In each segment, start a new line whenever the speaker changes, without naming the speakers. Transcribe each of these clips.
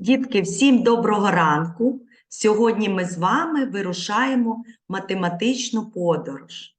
Дітки, всім доброго ранку. Сьогодні ми з вами вирушаємо математичну подорож.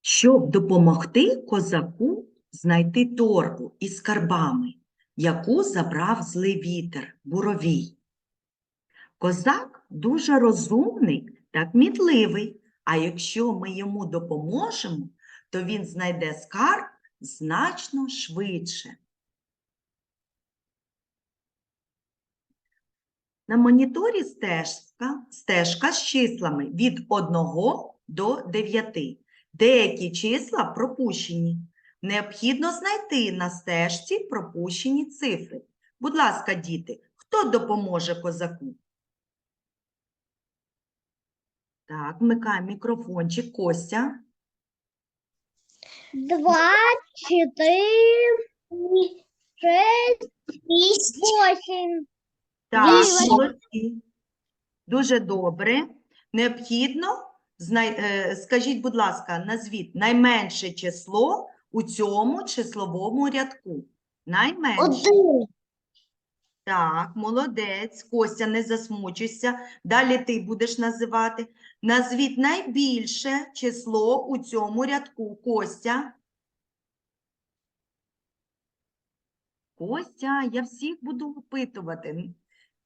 Щоб допомогти козаку знайти торбу із скарбами, яку забрав злий вітер, буровій. Козак дуже розумний та кмітливий, а якщо ми йому допоможемо, то він знайде скарб значно швидше. На моніторі стежка, стежка з числами від 1 до 9. Деякі числа пропущені. Необхідно знайти на стежці пропущені цифри. Будь ласка, діти, хто допоможе козаку? Так, вмикаємо мікрофончик. Костя.
Два, четыре, шесть, восемь.
Так,
Вісім.
молодці. Дуже добре. Необхідно, знай... е, скажіть, будь ласка, назвіть найменше число у цьому числовому рядку. Найменше.
Один.
Так, молодець. Костя, не засмучуйся. Далі ти будеш називати. Назвіть найбільше число у цьому рядку. Костя. Костя, я всіх буду опитувати.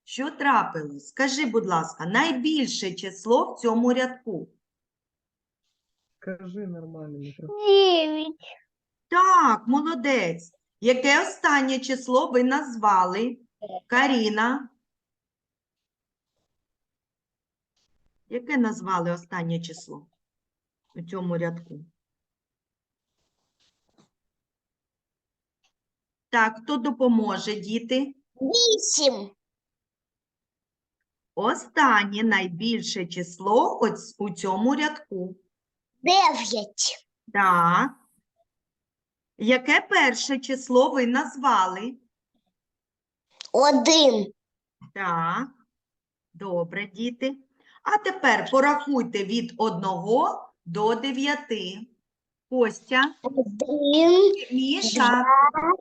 Що трапилось? Скажи, будь ласка, найбільше число в цьому рядку.
Скажи нормально мікрофон.
Девять.
Так, молодець. Яке останнє число ви назвали? Каріна. Яке назвали останнє число у цьому рядку? Так, хто допоможе, діти?
Восемь.
Останнє найбільше число у цьому рядку.
Девять.
Так. Яке перше число ви назвали?
Один.
Так. Добре, діти. А тепер порахуйте від 1 до 9. Костя,
Один,
Міша,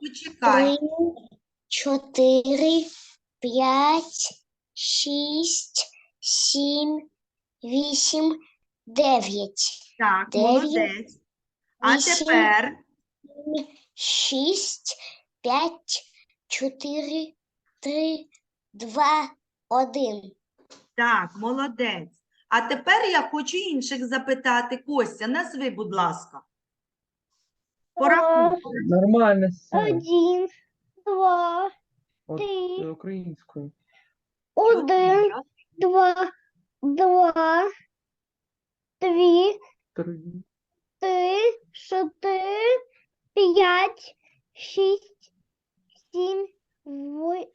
почекай.
три, чотири, п'ять, шість, сім, вісім, дев'ять.
Так,
дев'ять,
молодець. А
вісім,
тепер
Шість, п'ять, чотири, три, два, один.
Так, молодець. А тепер я хочу інших запитати. Костя, назви, будь ласка. Порахуй.
Нормально сядь.
Один, два,
От,
три.
е, українською.
Один, два, два, три,
Три.
три, чотири, п'ять, шість, сім,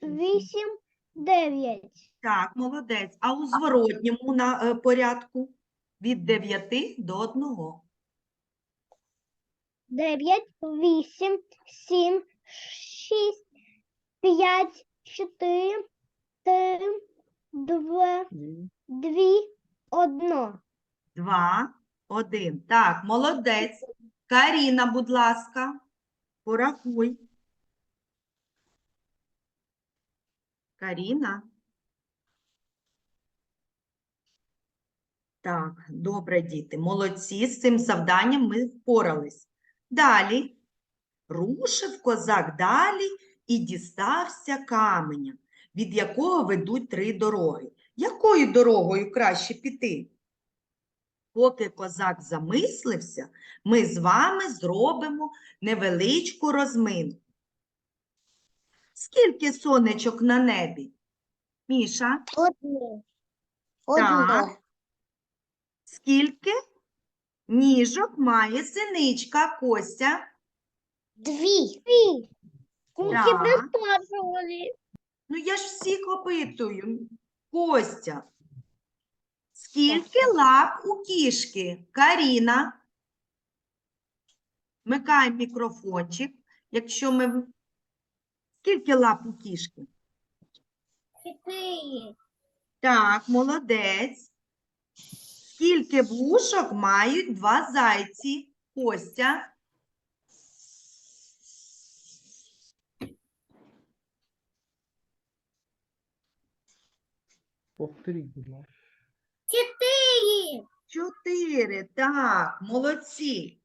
вісім, дев'ять.
Так, молодець. А у зворотньому на, е, порядку? Від 9 до 1.
Дев'ять, вісім, сім, шість, п'ять, чотири, три, два,
Дві.
одно.
2, 1. Так, молодець. Каріна, будь ласка, порахуй. Каріна. Так, добре, діти. Молодці. З цим завданням ми впорались. Далі. Рушив козак далі і дістався каменя, від якого ведуть три дороги. Якою дорогою краще піти? Поки козак замислився, ми з вами зробимо невеличку розминку. Скільки сонечок на небі? Міша,
Одно.
Так. Скільки ніжок має синичка Костя?
Дві. Дві.
Так. Ну, я ж всіх опитую. Костя. Скільки лап у кішки? Каріна. Вмикай мікрофончик. Якщо ми... Скільки лап у кішки?
Четыре.
Так, молодець. Скільки вушок мають два зайці? Костя.
Повторіть, будь ласка.
Четыре.
Чотири. Так, молодці.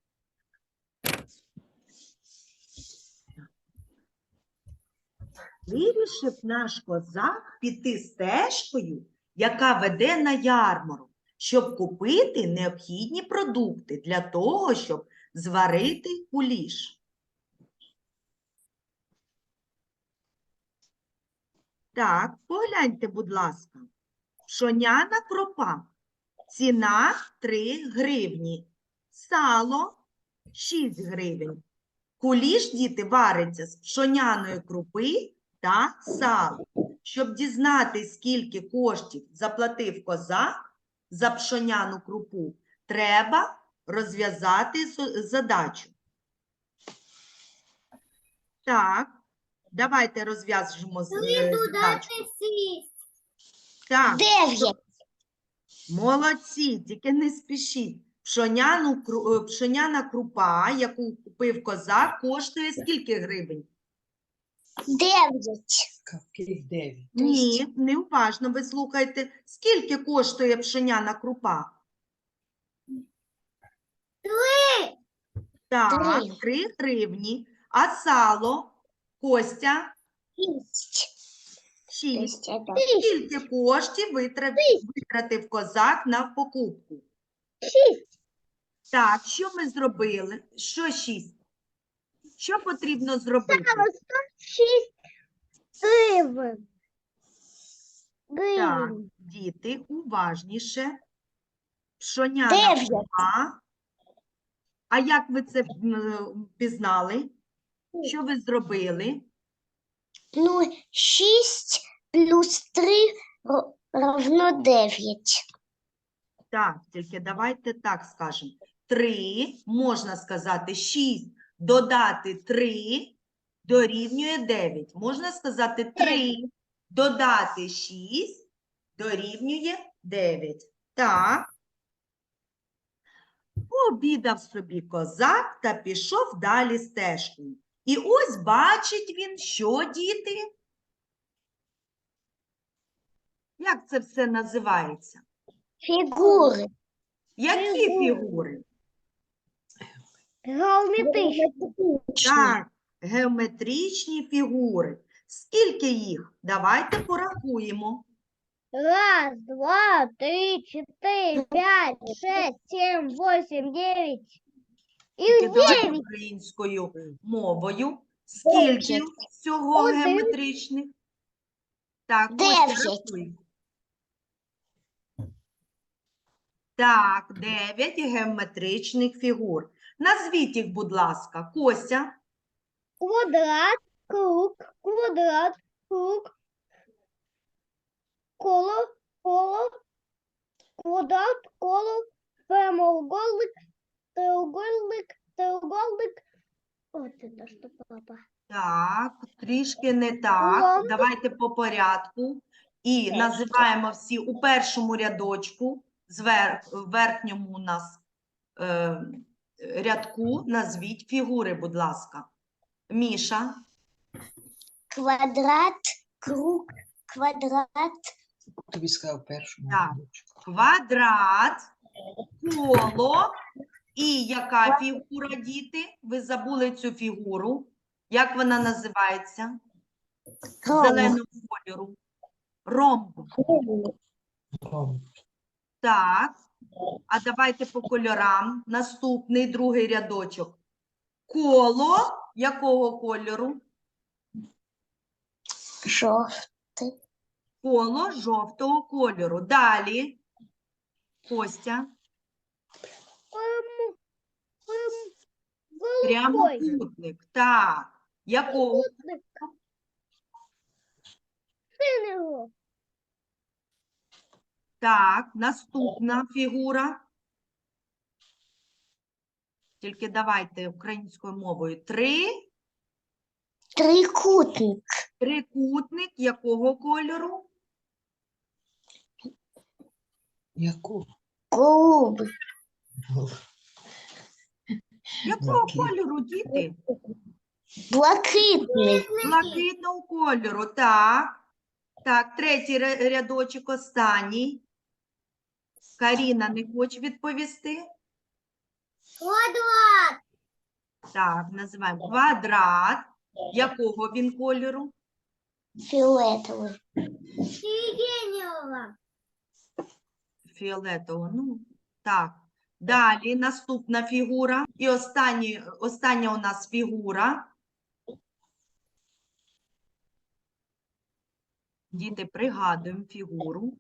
Вирішив наш козак піти стежкою, яка веде на ярмарок, щоб купити необхідні продукти для того, щоб зварити куліш. Так, погляньте, будь ласка. Пшоняна кропа. Ціна 3 гривні. Сало 6 гривень. Куліш, діти, вариться з пшоняної крупи та сала. Щоб дізнатись, скільки коштів заплатив козак за пшоняну крупу, треба розв'язати задачу. Так, давайте розв'яжемо з- е, задачу. Так.
Девять.
Молодці, тільки не спішіть. Пшоняну, е, пшоняна крупа, яку купив козак, коштує скільки гривень?
Девять.
Девять?
Ні, неуважно ви слухайте. Скільки коштує пшоняна крупа?
Три.
Так,
Три.
3 гривні. А сало, Костя,
Шесть.
6. Скільки коштів витра- витратив козак на покупку? Так, що ми зробили? Що 6? Що потрібно зробити?
шесть гривен.
Так,
Гривен.
діти, уважніше. Пшоняна
Дев'ять.
крупа. А як ви це м, пізнали? Що ви зробили?
Ну, шесть плюс три ро- равно девять.
Так, тільки давайте так скажемо. 3, можна сказати 6, додати 3 дорівнює 9. Можна сказати 3, додати 6 дорівнює 9. Так. Пообідав собі козак та пішов далі стежкою. І ось бачить він, що діти? Як це все називається?
Фигуры.
Які
Фігури.
фігури?
Геометричные.
Так, геометричні фігури. Скільки їх? Давайте порахуємо.
Раз, два, три, четыре, пять, шесть, семь, восемь, девять.
Тільки
Их
українською мовою. Скільки всього
Один.
геометричних? Так, рахуй. Так, дев'ять геометричних фігур. Назвіть їх, будь ласка. Костя,
Квадрат, круг, квадрат, круг. Коло, коло, квадрат, коло, прямоугольник, треугольник, треугольник. Вот это что, папа.
Так, трішки не так. Давайте по порядку. І називаємо всі у першому рядочку, звер... в верхньому у нас е... рядку. Назвіть фігури, будь ласка. Міша,
Квадрат, круг, квадрат,
Тобі сказав першому.
Так.
рядочку.
квадрат, коло. І яка фігура, діти? Ви забули цю фігуру. Як вона називається? Зеленого кольору. Ромб. Так. А давайте по кольорам. Наступний другий рядочок. Коло якого кольору?
Жовт.
Коло жовтого кольору. Далі. Костя. Прямокутник. Так. Якого?
Синього.
Так. Наступна фігура. Тільки давайте українською мовою. Три.
Трикутник.
Трикутник якого кольору?
Яку?
Голубий.
Якого кольору, діти?
Блакитний.
Блакитного кольору, так. Так, третій ре- рядочок останній. Каріна не хоче відповісти.
Квадрат.
Так, називаємо квадрат. Якого він кольору?
Фіолетовий. Сиреневого.
Фіолетового. Ну, так. Далі наступна фігура. І останні, остання у нас фігура. Діти, пригадуємо фігуру.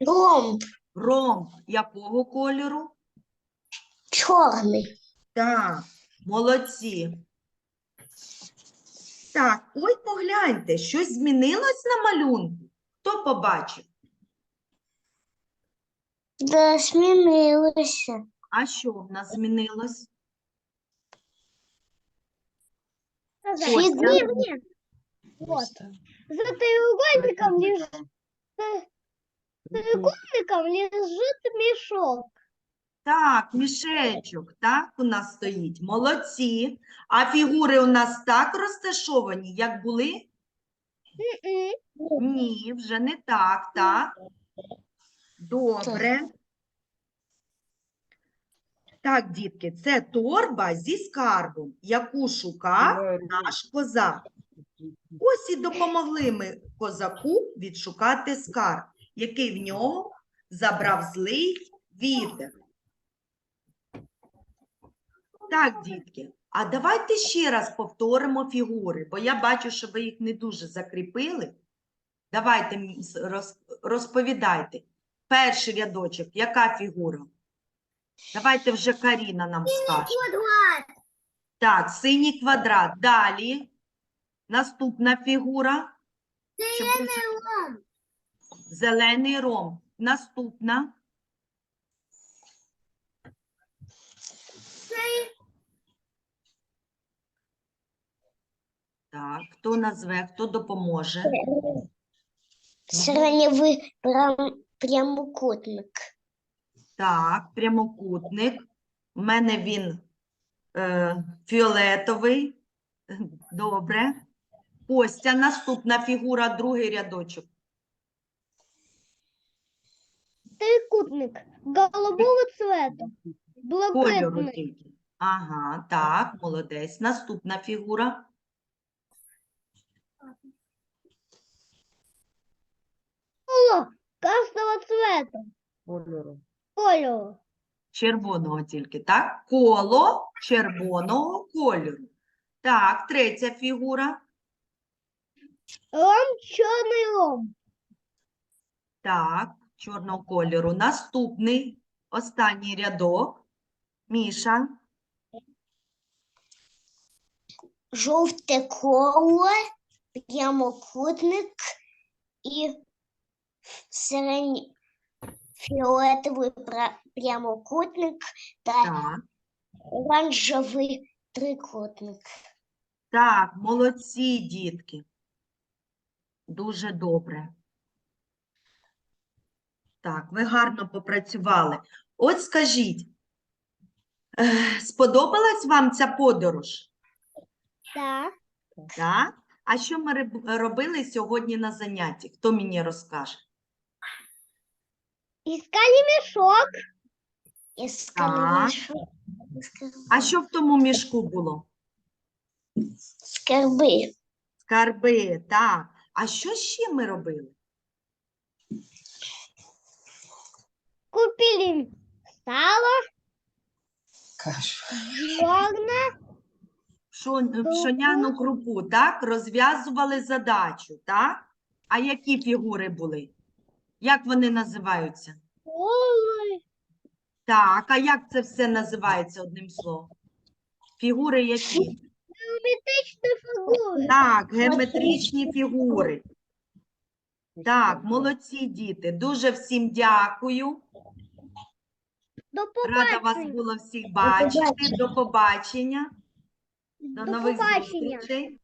Ромб.
Ромб якого кольору?
Чорний.
Так, молодці. Так, ой, погляньте, щось змінилось на малюнку. Хто побачив?
Да, змінилося.
А що в нас змінилось?
Ось.
За треугольником лежит,
Прикольно.
треугольником лежит мешок.
Так, мішечок, так, у нас стоїть. Молодці. А фігури у нас так розташовані, як були? Ні, вже не так, так. Добре. Так, дітки, це торба зі скарбом, яку шукав наш козак. Ось і допомогли ми козаку відшукати скарб, який в нього забрав злий вітер. Так, дітки, а давайте ще раз повторимо фігури, бо я бачу, що ви їх не дуже закріпили. Давайте розповідайте. Перший рядочок, яка фігура? Давайте вже Каріна нам скаже.
Квадрат.
Так, синій квадрат. Далі. Наступна фігура. Щоб ви-
Ромб.
Зелений ромб. Наступна. Так, хто назве, хто допоможе?
Прям, прямокутник.
Так, прямокутник. У мене він е, фіолетовий. Добре. Костя, наступна фігура, другий рядочок.
Трикутник голубого цвета.
Кольору
Блакитний.
тільки. Ага, так, молодець. Наступна фігура.
Коло красного цвета.
Кольору.
Кольору.
Червоного тільки, так? Коло червоного кольору. Так, третя фігура.
Ром чорний ром.
Так, чорного кольору. Наступний, останній рядок. Міша.
Жовте коло, прямокутник і сирень фіолетовий прямокутник та
Так,
оранжевий трикутник.
так, молодці, дітки. Дуже добре. Так, ви гарно попрацювали. От скажіть, е, сподобалась вам ця подорож?
Так.
Так? А що ми риб- робили сьогодні на занятті? Хто мені розкаже?
Искали мешок. Искали
Так.
мешок.
А що в тому мішку було?
Скарби.
Скарби, так. А що ще ми робили?
Купили сало, зерна,
Пшон- Пшоняну крупу, так? Розв'язували задачу, так? А які фігури були? Як вони називаються?
колы,
Так, а як це все називається одним словом? Фігури які?
геометричные фигуры.
Так, геометричні фігури. Так, молодці діти. Дуже всім дякую.
До
Рада вас
побачення.
було всіх бачити.
побачення.
До побачення. До
До
нових
побачення.
зустрічей.